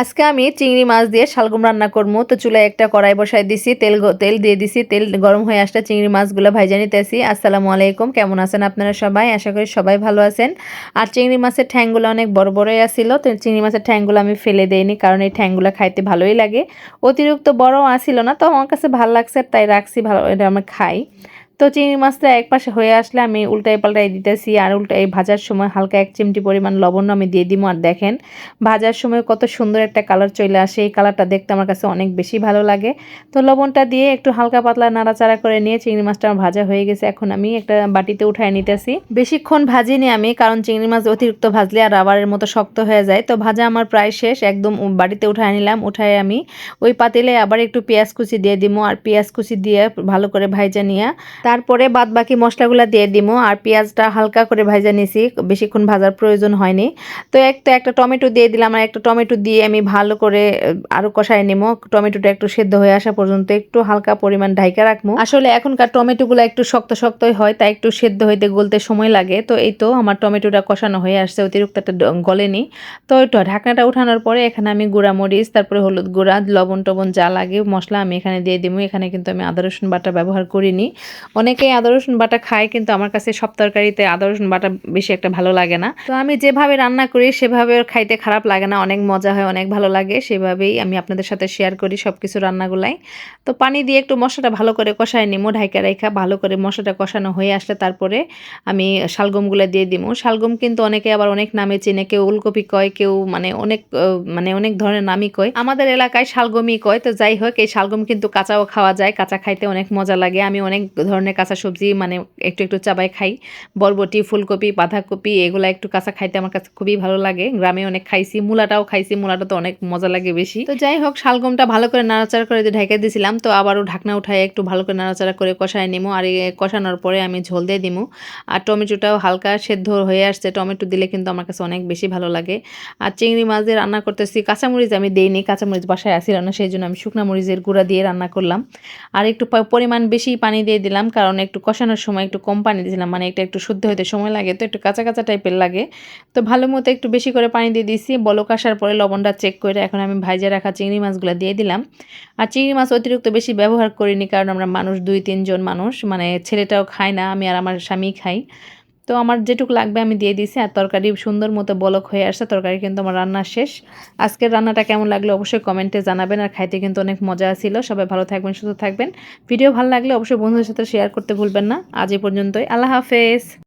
আজকে আমি চিংড়ি মাছ দিয়ে শালগম রান্না করব। তো চুলায় একটা কড়াই বসাই দিছি, তেল তেল দিয়ে দিছি, তেল গরম হয়ে আসলে চিংড়ি মাছগুলো ভাইজা নিতেছি। আসসালামু আলাইকুম, কেমন আছেন আপনারা সবাই? আশা করি সবাই ভালো আছেন। আর চিংড়ি মাছের ঠ্যাংগুলো অনেক বড় বড়ই আসছিল তো চিংড়ি মাছের ঠ্যাংগুলো আমি ফেলে দেইনি, কারণ এই ঠ্যাংগুলো খাইতে ভালোই লাগে। অতিরিক্ত বড় আসছিল না, তো আমার কাছে ভালো লাগছে, তাই রাখছি, ভালো এটা আমি খাই। তো চিংড়ি মাছটা এক পাশে হয়ে আসলে আমি উল্টাই পাল্টাই দিতেছি আর উল্টাই ভাজার সময় হালকা এক চিমটি পরিমাণ লবণ আমি দিয়ে দিব আর দেখেন, ভাজার সময় কত সুন্দর একটা কালার চলে আসে। এই কালারটা দেখতে আমার কাছে অনেক বেশি ভালো লাগে। তো লবণটা দিয়ে একটু হালকা পাতলা নাড়াচাড়া করে নিয়ে চিংড়ি মাছটা আমার ভাজা হয়ে গেছে। এখন আমি একটা বাটিতে উঠায় নিতেছি। বেশিক্ষণ ভাজিনি আমি, কারণ চিংড়ি মাছ অতিরিক্ত ভাজলে আর রাবারের মতো শক্ত হয়ে যায়। তো ভাজা আমার প্রায় শেষ, একদম বাটিতে উঠায় নিলাম। উঠায় আমি ওই পাতিলে আবার একটু পেঁয়াজ কুচি দিয়ে দিব আর পেঁয়াজ কুচি দিয়ে ভালো করে ভাইজা নিয়ে তারপরে বাদ বাকি মশলাগুলো দিয়ে দিব আর পেঁয়াজটা হালকা করে ভাজা নিছি, বেশিক্ষণ ভাজার প্রয়োজন হয়নি। তো এক তো একটা টমেটো দিয়ে দিলাম, আর একটা টমেটো দিয়ে আমি ভালো করে আরও আরও কষাই নেব টমেটোটা একটু সেদ্ধ হয়ে আসা পর্যন্ত একটু হালকা পরিমাণ ঢাইকা রাখব আসলে এখনকার টমেটোগুলো একটু শক্ত শক্তই হয়, তাই একটু সেদ্ধ হইতে গলতে সময় লাগে। তো এই তো আমার টমেটোটা কষানো হয়ে আসছে, অতিরিক্ত একটা গলেনি। তো ওইটা ঢাকনাটা উঠানোর পরে এখানে আমি গুঁড়া মরিচ তারপরে হলুদ গুঁড়া, লবণ টবণ যা লাগে মশলা আমি এখানে দিয়ে দিব এখানে কিন্তু আমি আদা রসুন বাটা ব্যবহার করিনি। অনেকেই আদা, রসুন বাটা খায়, কিন্তু আমার কাছে সব তরকারিতে আদা, রসুন বাটা বেশি একটা ভালো লাগে না। তো আমি যেভাবে রান্না করি, সেভাবে খাইতে খারাপ লাগে না, অনেক মজা হয়, অনেক ভালো লাগে, সেভাবেই আমি আপনাদের সাথে শেয়ার করি সব কিছু রান্নাগুলাই। তো পানি দিয়ে একটু মশলাটা ভালো করে কষায় নিমো, ঢাইকা রেখা, ভালো করে মশলাটা কষানো হয়ে আসলে তারপরে আমি শালগমগুলো দিয়ে দিব শালগম কিন্তু অনেকে আবার অনেক নামে চেনে, কেউ উলকপি কয়, কেউ মানে অনেক মানে অনেক ধরনের নামই কয়। আমাদের এলাকায় শালগমই কয়, তো যাই হোক, এই শালগম কিন্তু কাঁচাও খাওয়া যায়, কাঁচা খাইতে অনেক মজা লাগে, আমি অনেক ধরনের কাঁচা সবজি মানে একটু একটু চাবাই খাই। বরবটি, ফুলকপি, বাঁধাকপি, এগুলা একটু কাঁচা খাইতে আমার কাছে খুবই ভালো লাগে। গ্রামে অনেক খাইছি, মূলাটাও খাইছি মূলাটা তো অনেক মজা লাগে বেশি। তো যাই হোক, শালগমটা ভালো করে নাড়াচাড়া করে ঢেকে দিয়েছিলাম তো আবারও ঢাকনা উঠায় একটু ভালো করে নাড়াচাড়া করে কষায় নিমো আর কষানোর পরে আমি ঝোল দিয়ে দিমু। আর টমেটোটাও হালকা সেদ্ধ হয়ে আসছে, টমেটো দিলে কিন্তু আমার কাছে অনেক বেশি ভালো লাগে। আর চিংড়ি মাছ দিয়ে রান্না করতেছি, কাঁচামরিচ আমি দেইনি, কাঁচামরিচ বাসায় আসিল না, সেই জন্য আমি শুকনা মরিচের গুঁড়া দিয়ে রান্না করলাম। আর একটু পরিমাণ বেশি পানি দিয়ে দিলাম কারণ একটু কষানোর সময় একটু কম পানি দিয়েছিলাম। মানে এটা একটু শুদ্ধ হতে সময় লাগে, তো একটু কাঁচা কাঁচা টাইপের লাগে। তো ভালো মতো একটু বেশি করে পানি দিয়ে দিয়েছি। বলক আসার পরে লবণটা চেক করে এখন আমি ভাইজা রাখা চিংড়ি মাছগুলো দিয়ে দিলাম। আর চিংড়ি মাছ অতিরিক্ত বেশি ব্যবহার করিনি, কারণ আমরা মানুষ, দুই, তিনজন মানুষ। মানে ছেলেটাও খায় না, আমি আর আমার স্বামী খাই। তো আমার যেটুকু লাগবে আমি দিয়ে দিয়েছি। আর তরকারি সুন্দর মতো বলক হয়ে আসছে, তরকারি কিন্তু আমার রান্না শেষ। আজকের রান্নাটা কেমন লাগল অবশ্যই কমেন্টে জানাবেন। আর খাইতে কিন্তু অনেক মজা ছিল। সবাই ভালো থাকবেন, সুস্থ থাকবেন। ভিডিও ভালো লাগলে অবশ্যই বন্ধুদের সাথে শেয়ার করতে ভুলবেন না। আজ এই পর্যন্তই। আল্লাহ হাফেজ।